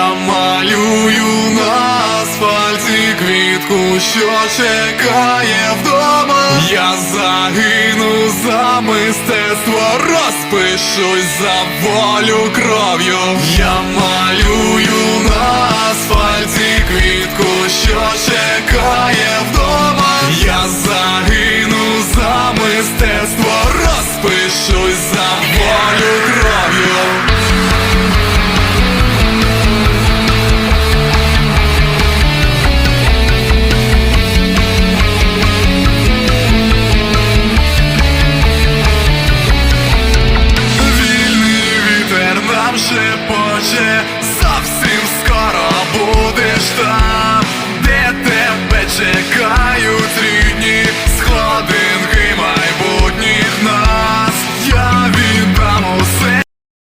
Я малюю на асфальті квітку, що чекає вдома. Я загину за мистецтво, розпишусь за волю кров'ю. Я малюю на асфальті квітку, що чекає вже Боже совсем.